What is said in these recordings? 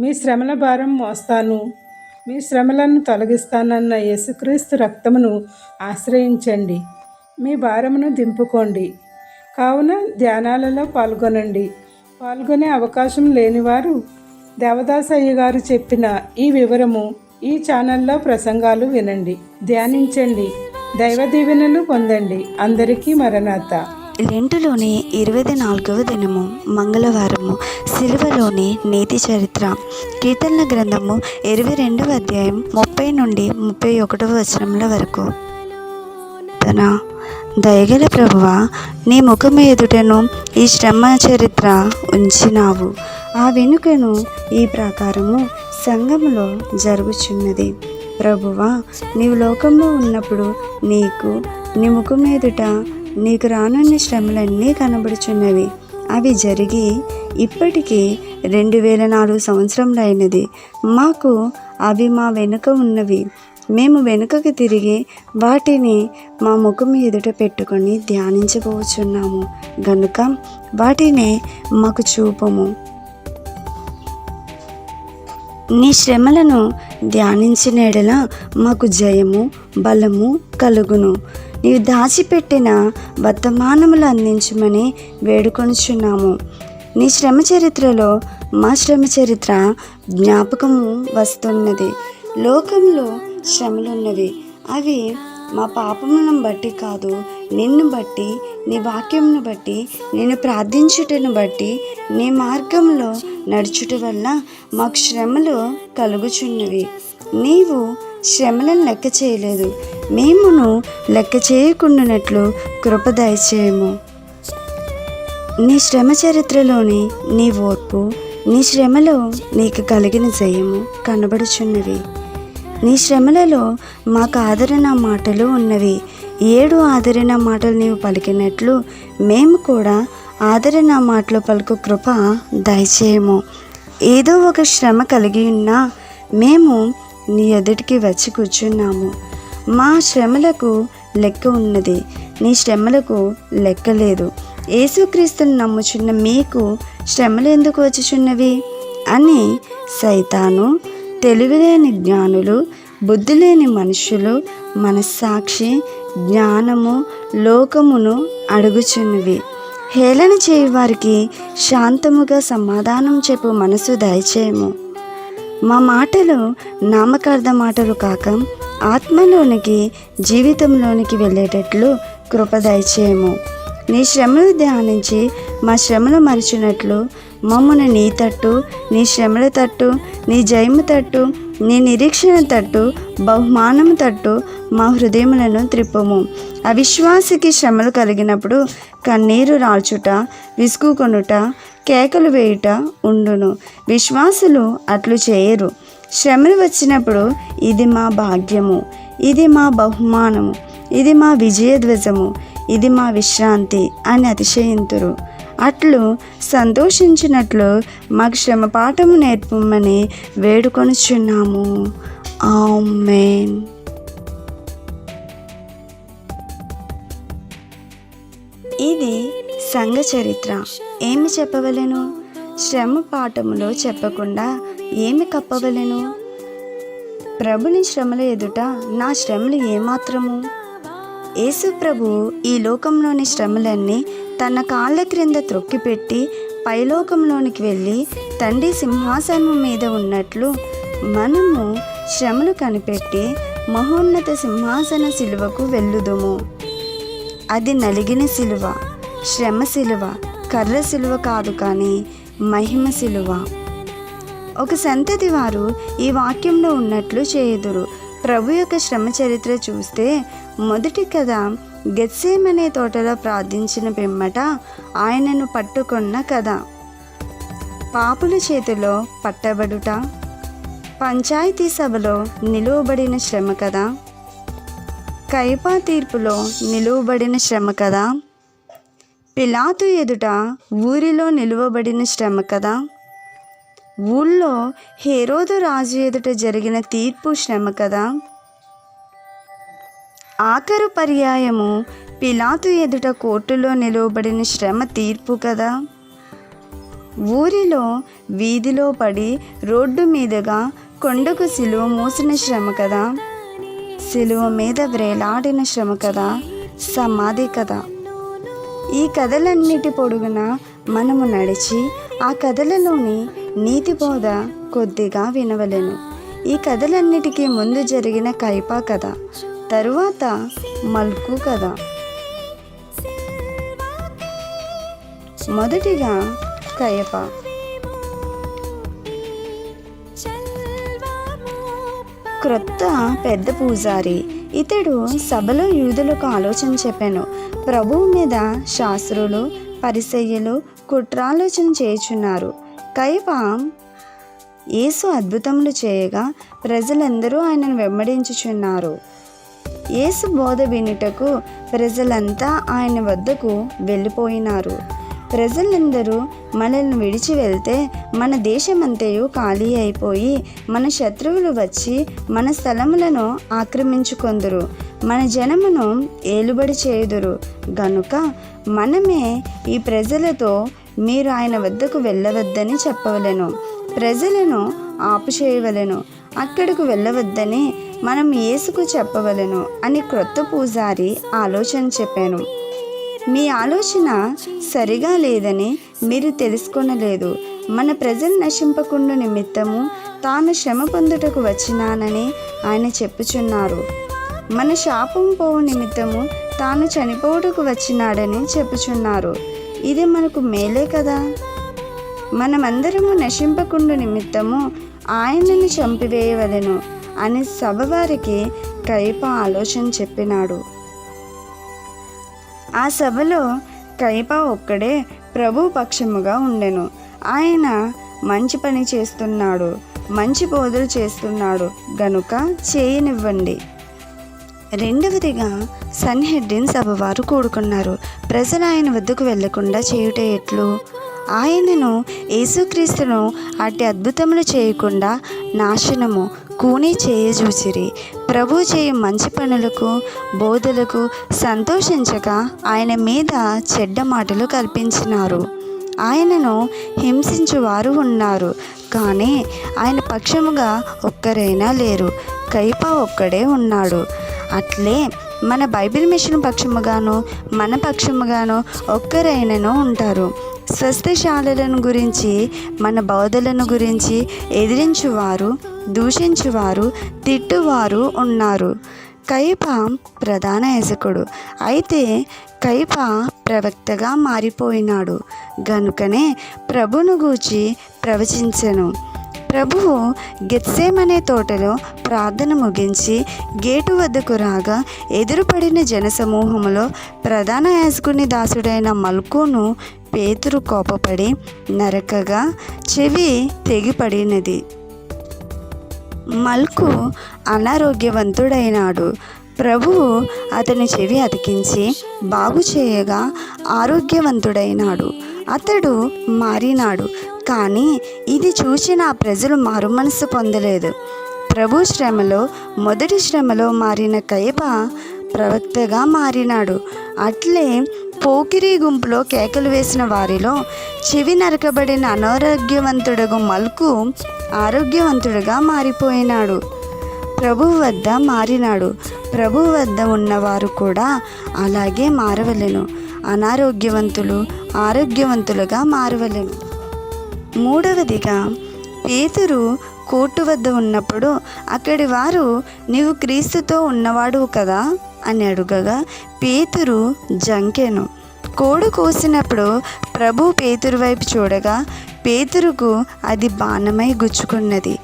మీ శ్రమల భారం మోస్తాను. మీ శ్రమలను తొలగిస్తానన్న యేసుక్రీస్తు రక్తమును ఆశ్రయించండి. మీ భారమును దింపుకోండి. కావున ధ్యానాలలో పాల్గొనండి. పాల్గొనే అవకాశం లేనివారు దేవదాసయ్య గారు చెప్పిన ఈ వివరము ఈ ఛానల్లో ప్రసంగాలు వినండి. ధ్యానించండి. దైవ దీవెనలు పొందండి. అందరికీ మరణాత లెంటులోని ఇరవై నాలుగవ దినము మంగళవారము. సిలువలోని నీతి చరిత్ర. కీర్తనల గ్రంథము ఇరవై రెండవ అధ్యాయం ముప్పై నుండి ముప్పై ఒకటవ వచనముల వరకు. తన దయగల ప్రభువ నీ ముఖం ఎదుటను ఈ శ్రమ చరిత్ర ఉంచినావు. ఆ వెనుకను ఈ ప్రకారము సంఘములో జరుగుచున్నది. ప్రభువా నీవు లోకంలో ఉన్నప్పుడు నీకు నీ ముఖం ఎదుట నీకు రానున్న శ్రమలన్నీ కనబడుచున్నవి. అవి జరిగి ఇప్పటికీ రెండు వేల నాలుగు సంవత్సరములైనది మాకు అవి మా వెనుక ఉన్నవి. మేము వెనుకకు తిరిగి వాటిని మా ముఖం ఎదుట పెట్టుకొని ధ్యానించబోచున్నాము. గనుక వాటిని మాకు చూపము. నీ శ్రమలను ధ్యానించిన ఎడల మాకు జయము బలము కలుగును. నీవు దాచిపెట్టిన వర్తమానములు అందించమని వేడుకొనుచున్నాము. నీ శ్రమ చరిత్రలో మా శ్రమ చరిత్ర జ్ఞాపకము వస్తున్నది. లోకంలో శ్రమలున్నవి. అవి మా పాపములను బట్టి కాదు నిన్ను బట్టి నీ వాక్యంను బట్టి నేను ప్రార్థించుటను బట్టి నీ మార్గంలో నడుచుట వల్ల మాకు శ్రమలు కలుగుచున్నవి. నీవు శ్రమలను లెక్క చేయలేదు. మేమును లెక్క చేయకుండానట్లు కృప దయచేయము. నీ శ్రమ చరిత్రలోని నీ ఓర్పు నీ శ్రమలో నీకు కలిగిన జయము కనబడుచున్నవి. నీ శ్రమలలో మాకు ఆదరణ మాటలు ఉన్నవి. ఏడు ఆదరణ మాటలు నీవు పలికినట్లు మేము కూడా ఆదరణ మాటలు పలుకు కృప దయచేయము. ఏదో ఒక శ్రమ కలిగి ఉన్నా మేము నీ ఎదుటికి వచ్చి కూర్చున్నాము. మా శ్రమలకు లెక్క ఉన్నది. నీ శ్రమలకు లెక్క లేదు. యేసుక్రీస్తుని నమ్ముచున్న మీకు శ్రమలు ఎందుకు వచ్చుచున్నవి? అని సైతాను తెలివిలేని జ్ఞానులు బుద్ధి లేని మనుషులు మనస్సాక్షి జ్ఞానము లోకమును అడుగుచున్నవి. హేళన చేయు వారికి శాంతముగా సమాధానం చెప్పు మనసు దయచేయము. మా మాటలు నామకార్థ మాటలు కాక ఆత్మలోనికి జీవితంలోనికి వెళ్ళేటట్లు కృప దయచేయము. నీ శ్రమలు ధ్యానించి మా శ్రమలు మరిచినట్లు మమ్మను నీ తట్టు నీ శ్రమల తట్టు నీ జయము తట్టు నీ నిరీక్షణ తట్టు బహుమానము తట్టు మా హృదయములను త్రిప్పము. అవిశ్వాసికి శ్రమలు కలిగినప్పుడు కన్నీరు రాల్చుట విసుగుకొనుట కేకలు వేయుట ఉండును. విశ్వాసులు అట్లు చేయరు. శ్రమలు వచ్చినప్పుడు ఇది మా భాగ్యము. ఇది మా బహుమానము. ఇది మా విజయధ్వజము. ఇది మా విశ్రాంతి అని అతిశయింతురు. అట్లు సంతోషించినట్లు మాకు శ్రమ పాఠము నేర్పమని వేడుకొనుచున్నాము. ఆమెన్. సంఘ చరిత్ర ఏమి చెప్పవలెను? శ్రమ పాఠములో చెప్పకుండా ఏమి కప్పవలెను? ప్రభుని శ్రమల ఎదుట నా శ్రమలు ఏమాత్రము? యేసు ప్రభు ఈ లోకంలోని శ్రమలన్నీ తన కాళ్ళ క్రింద త్రొక్కిపెట్టి పైలోకంలోనికి వెళ్ళి తండ్రి సింహాసనం మీద ఉన్నట్లు మనము శ్రమలు కనిపెట్టి మహోన్నత సింహాసన శిలువకు వెళ్ళుదుము. అది నలిగిన శిలువ శ్రమ శిలువ కర్ర శిలువ కాదు కానీ మహిమ శిలువ ఒక సంతతి వారు ఈ వాక్యంలో ఉన్నట్లు చేయుదురు. ప్రభు యొక్క శ్రమ చరిత్ర చూస్తే మొదటి కథ గెత్సేమనే తోటలో ప్రార్థించిన పిమ్మట ఆయనను పట్టుకున్న కథ. పాపుల చేతిలో పట్టబడుట పంచాయతీ సభలో నిలువబడిన శ్రమ కదా కైపా తీర్పులో నిలువబడిన శ్రమ కదా పిలాతు ఎదుట ఊరిలో నిలువబడిన శ్రమ కదా. ఊళ్ళో హేరోదు రాజు ఎదుట జరిగిన తీర్పు శ్రమ కదా. ఆఖరు పర్యాయము పిలాతు ఎదుట కోర్టులో నిలువబడిన శ్రమ తీర్పు కదా. ఊరిలో వీధిలో పడి రోడ్డు మీదుగా కొండకు సిలువ మూసిన శ్రమ కదా. సిలువ మీద వ్రేలాడిన శ్రమ కదా. సమాధి కదా. ఈ కథలన్నిటి పొడుగున మనము నడిచి ఆ కథలలోని నీతి బోధ కొద్దిగా వినవలెను. ఈ కథలన్నిటికీ ముందు జరిగిన కైపా కథ తరువాత మల్కు కథ. మొదటిగా కయప క్రొత్త పెద్ద పూజారి ఇతడు సభలో యూదులకు ఆలోచన చెప్పాను. ప్రభువు మీద శాస్త్రులు పరిసయ్యులు కుట్రాలోచన చేయుచున్నారు. కైప యేసు అద్భుతములు చేయగా ప్రజలందరూ ఆయనను వెంబడించుచున్నారు. యేసు బోధ వినుటకు ప్రజలంతా ఆయన వద్దకు వెళ్ళిపోయినారు. ప్రజలందరూ మనల్ని విడిచి వెళ్తే మన దేశమంతయు ఖాళీ అయిపోయి మన శత్రువులు వచ్చి మన స్థలములను ఆక్రమించుకొందురు. మన జనమును ఏలుబడి చేయుదురు. గనుక మనమే ఈ ప్రజలతో మీరు ఆయన వద్దకు వెళ్ళవద్దని చెప్పవలెను. ప్రజలను ఆపు చేయవలెను అక్కడకు వెళ్ళవద్దని మనం యేసుకు చెప్పవలెను అని క్రొత్త పూజారి ఆలోచన చెప్పాను. మీ ఆలోచన సరిగా లేదని మీరు తెలుసుకొనలేదు. మన ప్రజలు నశింపకుండా నిమిత్తము తాను శ్రమ పొందుటకు వచ్చినానని ఆయన చెప్పుచున్నారు. మన శాపం పోవు నిమిత్తము తాను చనిపోవుటకు వచ్చినాడని చెప్పుచున్నారు. ఇది మనకు మేలే కదా? మనమందరము నశింపకుండా నిమిత్తము ఆయనను చంపివేయవలెను అని సభవారికి కైప ఆలోచన చెప్పినాడు. ఆ సభలో కైప ఒక్కడే ప్రభు పక్షముగా ఉండెను. ఆయన మంచి పని చేస్తున్నాడు మంచి బోధలు చేస్తున్నాడు గనుక చేయనివ్వండి. రెండవదిగా సన్హెడ్డిన్ సభవారు కూడుకున్నారు. ప్రజలు ఆయన వద్దకు వెళ్ళకుండా చేయుట ఎట్లు? ఆయనను యేసుక్రీస్తును అట్టి అద్భుతములు చేయకుండా నాశనము కూని చేయజూచిరి ప్రభు చేయు మంచి పనులకు బోధలకు సంతోషించక ఆయన మీద చెడ్డ మాటలు కల్పించినారు. ఆయనను హింసించువారు ఉన్నారు. కానీ ఆయన పక్షముగా ఒక్కరైనా లేరు. కైప ఒక్కడే ఉన్నాడు. అట్లే మన బైబిల్ మిషన్ పక్షముగాను మన పక్షముగాను ఒక్కరైనను ఉంటారు. స్వస్థశాలలను గురించి మన బోధలను గురించి ఎదిరించువారు దూషించువారు తిట్టువారు ఉన్నారు. కైప ప్రధాన యాజకుడు. అయితే కైప ప్రవక్తగా మారిపోయినాడు. గనుకనే ప్రభును గూచి ప్రవచించెను. ప్రభువు గెత్సేమనే తోటలో ప్రార్థన ముగించి గేటు వద్దకు రాగా ఎదురుపడిన జనసమూహంలో ప్రధాన యాజకుని దాసుడైన మల్కును పేతురు కోపపడి నరకగా చెవి తెగిపడినది. మల్కు అనారోగ్యవంతుడైనాడు. ప్రభువు అతని చెవి అతికించి బాగు చేయగా ఆరోగ్యవంతుడైనాడు. అతడు మారినాడు. కానీ ఇది చూసిన ఆ ప్రజలు మారుమనసు పొందలేదు. ప్రభు శ్రమలో మొదటి శ్రమలో మారిన కయప ప్రవక్తగా మారినాడు. అట్లే పోకిరి గుంపులో కేకలు వేసిన వారిలో చెవి నరకబడిన అనారోగ్యవంతుడగు మల్కు ఆరోగ్యవంతుడుగా మారిపోయినాడు. ప్రభు వద్ద మారినాడు. ప్రభువు వద్ద ఉన్నవారు కూడా అలాగే మారవలెను. అనారోగ్యవంతులు ఆరోగ్యవంతులుగా మారవలెను. మూడవదిగా పేతురు కోర్టు వద్ద ఉన్నప్పుడు అక్కడి వారు నీవు క్రీస్తుతో ఉన్నవాడు కదా? అని అడుగగా పేతురు జంకెను. కోడు కోసినప్పుడు ప్రభు పేతురు వైపు చూడగా పేతురుకు అది బాణమై గుచ్చుకున్నది.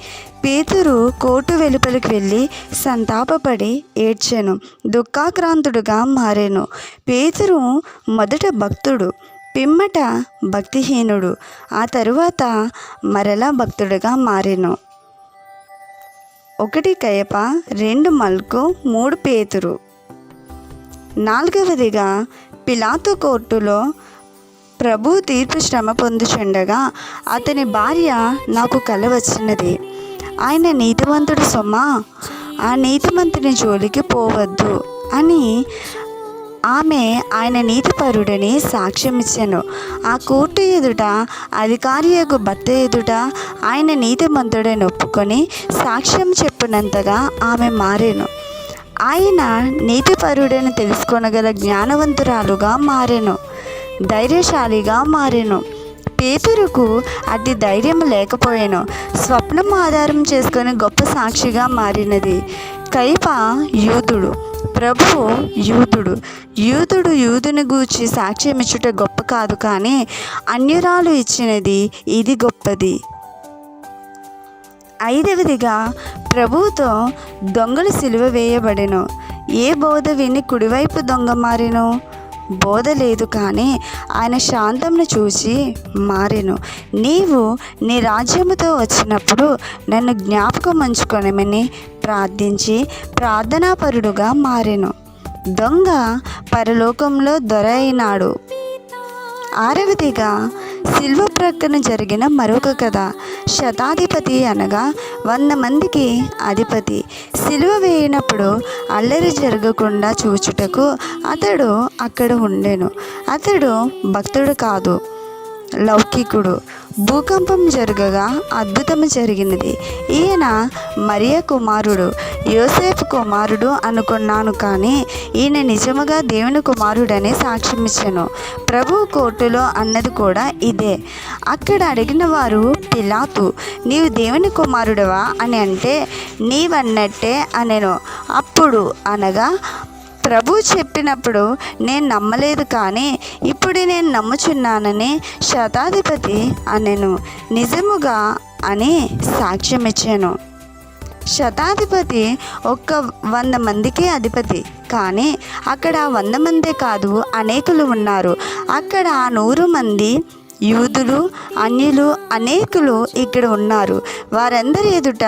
పేతురు కోటు వెలుపలికి వెళ్ళి సంతాపపడి ఏడ్చాను. దుఃఖాక్రాంతుడుగా మారాను. పేతురు మొదట భక్తుడు పిమ్మట భక్తిహీనుడు ఆ తరువాత మరలా భక్తుడుగా మారాను. ఒకటి కయప రెండు మల్కు మూడు పేతురు. నాలుగవదిగా పిలాతు కోర్టులో ప్రభు తీర్పు శ్రమ పొందుచుండగా అతని భార్య నాకు కల వచ్చినది. ఆయన నీతివంతుడు సొమ్మా? ఆ నీతిమంతుని జోలికి పోవద్దు అని ఆమె ఆయన నీతిపరుడని సాక్ష్యం ఇచ్చాను ఆ కోర్టు ఎదుట అధికారి యొక్క భర్త ఎదుట ఆయన నీతిమంతుడని ఒప్పుకొని సాక్ష్యం చెప్పినంతగా ఆమె మారాను. ఆయన నీతిపరుడని తెలుసుకొనగల జ్ఞానవంతురాలుగా మారెను ధైర్యశాలిగా మారెను. పేతురుకు అతి ధైర్యం లేకపోయాను. స్వప్నం ఆధారం చేసుకొని గొప్ప సాక్షిగా మారినది. కైప యూదుడు ప్రభువు యూదుడు. యూదుడు యూదుని గూర్చి సాక్ష్యం ఇచ్చుట గొప్ప కాదు కానీ అన్యురాలు ఇచ్చినది ఇది గొప్పది. ఐదవదిగా ప్రభువుతో దొంగలు సిలువ వేయబడెను. ఏ బోధ విని కుడివైపు దొంగ మారెను? బోధ లేదు కానీ ఆయన శాంతంను చూసి మారెను. నీవు నీ రాజ్యముతో వచ్చినప్పుడు నన్ను జ్ఞాపకం ఉంచుకొనమని ప్రార్థించి ప్రార్థనాపరుడుగా మారెను. దొంగ పరలోకంలో దొర అయినాడు ఆరవదిగా శిల్వ ప్రక్కన జరిగిన మరొక కథ. శతాధిపతి అనగా వంద మందికి అధిపతి. సిలువ వేయినప్పుడు అల్లరి జరగకుండా చూచుటకు అతడు అక్కడ ఉండెను. అతడు భక్తుడు కాదు లౌకికుడు. భూకంపం జరగగా అద్భుతము జరిగినది. ఈయన మరియ కుమారుడు యోసేఫ్ కుమారుడు అనుకున్నాను కానీ ఈయన నిజముగా దేవుని కుమారుడని సాక్ష్యమిచ్చాను. ప్రభు కోర్టులో అన్నది కూడా ఇదే. అక్కడ అడిగిన వారు పిలాతు నీవు దేవుని కుమారుడవా? అని అంటే నీవన్నట్టే అనెను. అప్పుడు అనగా ప్రభు చెప్పినప్పుడు నేను నమ్మలేదు కానీ ఇప్పుడు నేను నమ్ముచున్నానని శతాధిపతి అనెను నిజముగా అని సాక్ష్యం ఇచ్చాను శతాధిపతి ఒక్క వంద మందికి అధిపతి కానీ అక్కడ వంద మందే కాదు అనేకులు ఉన్నారు. అక్కడ నూరు మంది యూదులు అన్యులు అనేకులు ఇక్కడ ఉన్నారు. వారందరి ఎదుట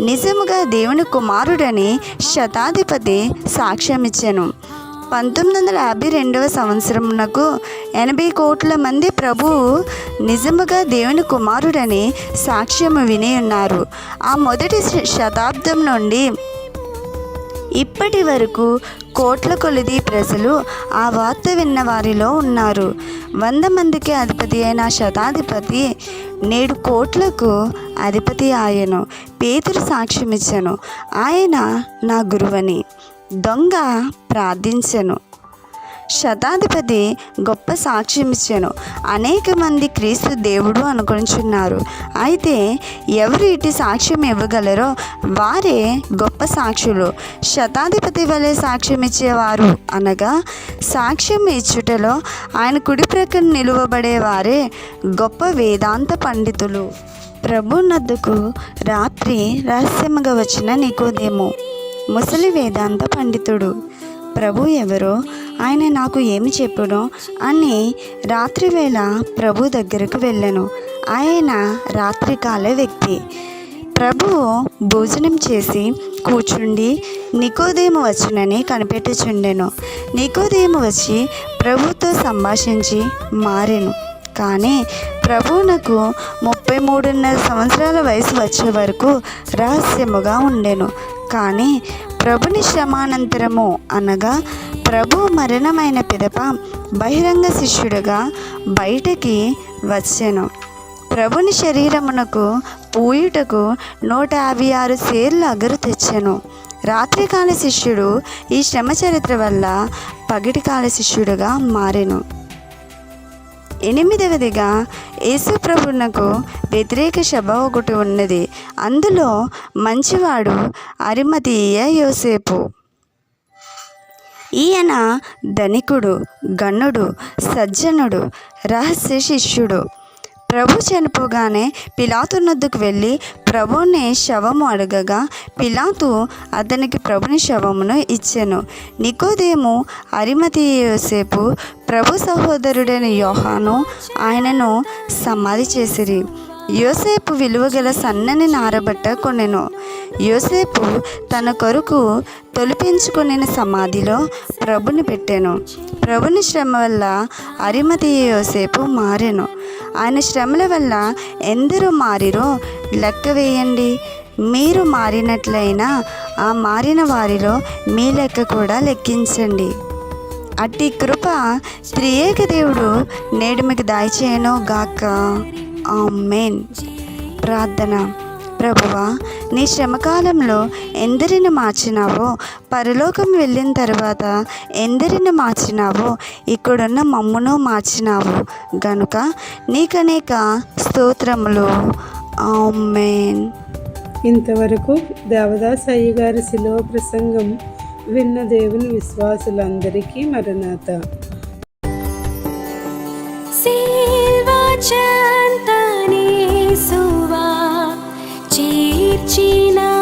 నిజముగా దేవుని కుమారుడని శతాధిపతి సాక్ష్యమిచ్చాను. పంతొమ్మిది వందల యాభై రెండవ సంవత్సరమునకు ఎనభై కోట్ల మంది ప్రభువు నిజముగా దేవుని కుమారుడని సాక్ష్యము విని ఉన్నారు. ఆ మొదటి శ- శతాబ్దం నుండి ఇప్పటి వరకు కోట్ల కొలిది ప్రజలు ఆ వార్త విన్న వారిలో ఉన్నారు. వంద మందికి అధిపతి అయిన శతాధిపతి నేడు కోట్లకు అధిపతి ఆయను. పేతురు సాక్ష్యమిచ్చను. ఆయన నా గురువని. దొంగ ప్రార్థించెను. శతాధిపతి గొప్ప సాక్ష్యం ఇచ్చాను. అనేక మంది క్రీస్తు దేవుడు అనుకుంటున్నారు. అయితే ఎవరు ఇటు సాక్ష్యం ఇవ్వగలరో వారే గొప్ప సాక్షులు. శతాధిపతి వలె సాక్ష్యం ఇచ్చేవారు అనగా సాక్ష్యం ఇచ్చుటలో ఆయన కుడి ప్రక్కన నిలువబడేవారే గొప్ప వేదాంత పండితులు. ప్రభునద్దుకు రాత్రి రహస్యముగా వచ్చిన నికోదేము ముసలి వేదాంత పండితుడు. ప్రభు ఎవరో? ఆయన నాకు ఏమి చెప్పునో అని రాత్రివేళ ప్రభు దగ్గరకు వెళ్ళాను. ఆయన రాత్రికాల వ్యక్తి. ప్రభువు భోజనం చేసి కూర్చుండి నికోదేము వచ్చునని కనిపెట్టుచుండెను. నికోదేము వచ్చి ప్రభుతో సంభాషించి మారెను. కానీ ప్రభువునకు ముప్పై మూడున్నర సంవత్సరాల వయసు వచ్చే వరకు రహస్యముగా ఉండెను. కానీ ప్రభుని శ్రమానంతరము అనగా ప్రభు మరణమైన పిదప బహిరంగ శిష్యుడుగా బయటకి వచ్చెను. ప్రభుని శరీరమునకు పూయుటకు నూట యాభై ఆరు సేర్లు అగరు తెచ్చెను. రాత్రికాల శిష్యుడు ఈ శ్రమ చరిత్ర వల్ల పగటికాల శిష్యుడుగా మారెను. ఎనిమిదవదిగా యేసుప్రభునకు వ్యతిరేక సభ ఒకటి ఉన్నది. అందులో మంచివాడు అరిమతీయ యోసేపు. ఈయన ధనికుడు గణుడు సజ్జనుడు రహస్య శిష్యుడు. ప్రభు చనిపోగానే పిలాతునొద్దుకు వెళ్ళి ప్రభుని శవము అడగగా పిలాతు అతనికి ప్రభుని శవమును ఇచ్చెను. నికోదేము అరిమతి యోసేపు ప్రభు సహోదరుడైన యోహాను ఆయనను సమాధి చేసిరి. యోసేపు విలువగల సన్నని నారబట్ట కొనెను. యోసేపు తన కొరకు తొలిపించుకొనిన సమాధిలో ప్రభుని పెట్టాను. ప్రభుని శ్రమ వల్ల అరిమతి యోసేపు మారెను. ఆయన శ్రమల వల్ల ఎందరు మారిరో లెక్క వేయండి. మీరు మారినట్లయినా ఆ మారిన వారిలో మీ లెక్క కూడా లెక్కించండి. అట్టి కృప త్రియేక దేవుడు నేడు మీకు దయచేయను గాక. ఆమెన్. ప్రార్థన. ప్రభువా నీ శ్రమకాలంలో ఎందరిని మార్చినావో పరలోకం వెళ్ళిన తర్వాత ఎందరిని మార్చినావో ఇక్కడున్న మమ్మును మార్చినావు. గనుక నీకనేక స్తోత్రములు. ఆమెన్. ఇంతవరకు దేవదాస్ అయ్య గారి శిలువ ప్రసంగం విన్న దేవుని విశ్వాసులందరికీ మరణాత. चीना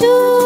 you